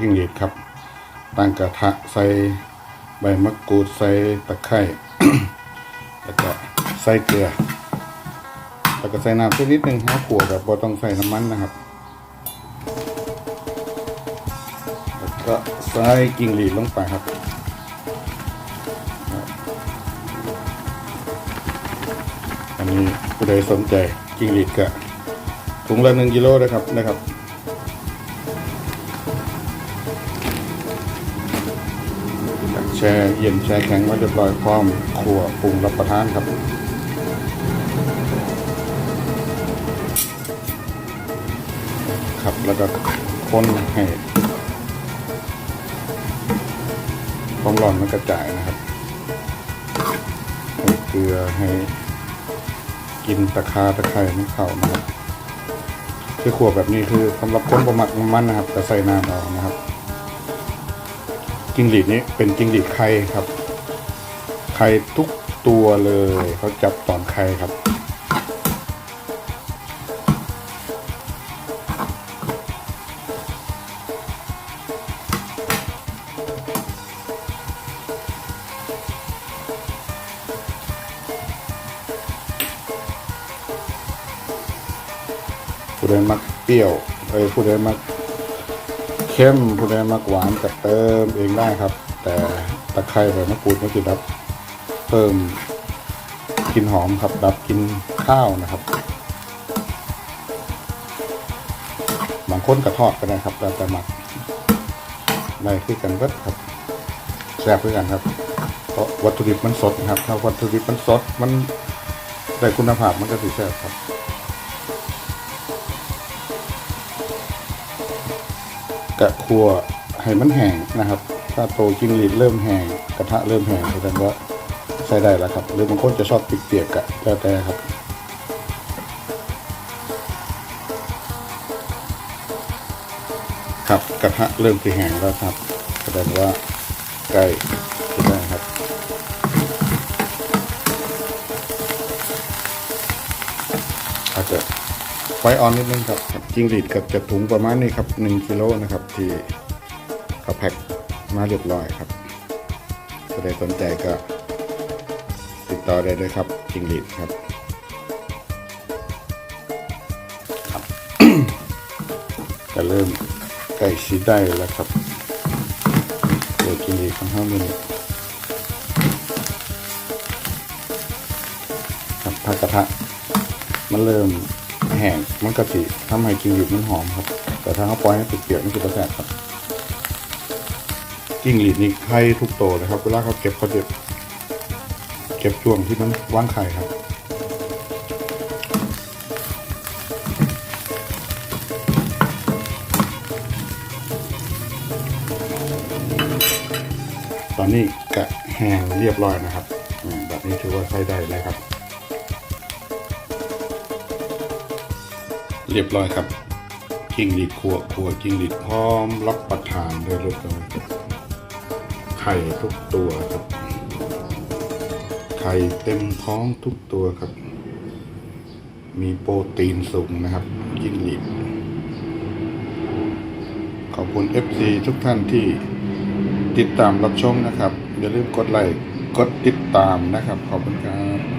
ยิ่งหรีดครับตั้งกระทะใส่ใบมะกรูดใส่ตะไคร้แล้วก็ใส่เกลือ แล้วก็ใส่น้ำสักนิดนึงครับขัวแบบบ่ต้องใส่น้ำมันนะครับ แล้วก็ใส่กิ่งหรีดลงไปครับอันนี้ผู้ใดสนใจกิ่งหรีดก็ ถุงละหนึ่งกิโลนะครับนะครับแช่เย็นแช่แข็งไว้เรียบร้อยพร้อมขั่วปรุงรับประทานครับครับแล้วก็คนให้ความร้อนมันกระจายนะครับให้เกลือให้กินตะคาตะไคร้มันเข้านะครับ ที่ขวบแบบนี้คือสำหรับคนประมักมันนะครับแต่ใส่น้ำเอานะครับจิ้งหรีดนี้เป็นจิ้งหรีดไข่ครับไข่ทุกตัวเลยเขาจับตอนไข่ครับ ผู้ใดมักเปรี้ยวเอ้ยผู้ใดมักเข้มผู้ใดมักหวานก็เติมเองได้ครับ แต่ตะไคร้ใบมะกรูดมันจะดับเพิ่มกลิ่นหอมครับ ดับกลินข้าวนะครับบางคนก็ทอดก็ได้ครับแล้วแต่หมักได้คือกันเบิดครับแซ่บคือกันครับเพราะวัตถุดิบมันสดครับ ถ้าวัตถุดิบมันสดมันได้คุณภาพมันก็สิแซ่บครับ กะครัวให้มันแห้งนะครับ ถ้าโตจิ้งหรีดเริ่มแห้งกระทะเริ่มแห้งแสดงว่าใช้ได้แล้วครับ หรือบางคนจะชอบติดเปียกๆกะแล้วแต่ครับครับกระทะเริ่มที่แห้งแล้วครับแสดงว่าใกล้จะได้ครับอาจจะ ไฟออนนิดนึงครับจิ้งหรีดกับจะถุงประมาณนี้ครับหนึ่งกิโลนะครับ ที่เขาแพ็คมาเรียบร้อยครับถ้าใครสนใจก็ติดต่อได้เลยครับจิ้งหรีดครับครับก็เริ่มใกล้ชิดได้แล้วครับเดี๋ยวจิ้งหรีดของห้ามินครับถ้ากระทะมันเริ่มแห้งมันกะทิทำให้กินหรีดมันหอมครับ แต่ถ้าเขาปล่อยให้เปียกๆมันจะแสบครับจิ้งหรีดนี่ไข่ทุกโตวนะครับเวลาเขาเก็บเขาจะเก็บช่วงที่มันว่างไข่ครับตอนนี้กะแห้งเรียบร้อยนะครับแบบนี้ถือว่าใช้ได้เลยครับ เรียบร้อยครับจิ้งหรีดขัวขัวจิ้งหรีดพร้อมรับประทานได้เลยครับไข่ทุกตัวครับ ไข่เต็มท้องทุกตัวครับ มีโปรตีนสูงนะครับจิ้งหรีดขอบคุณ FC ทุกท่านที่ติดตามรับชมนะครับ อย่าลืมกดไลค์กดติดตามนะครับ ขอบคุณครับ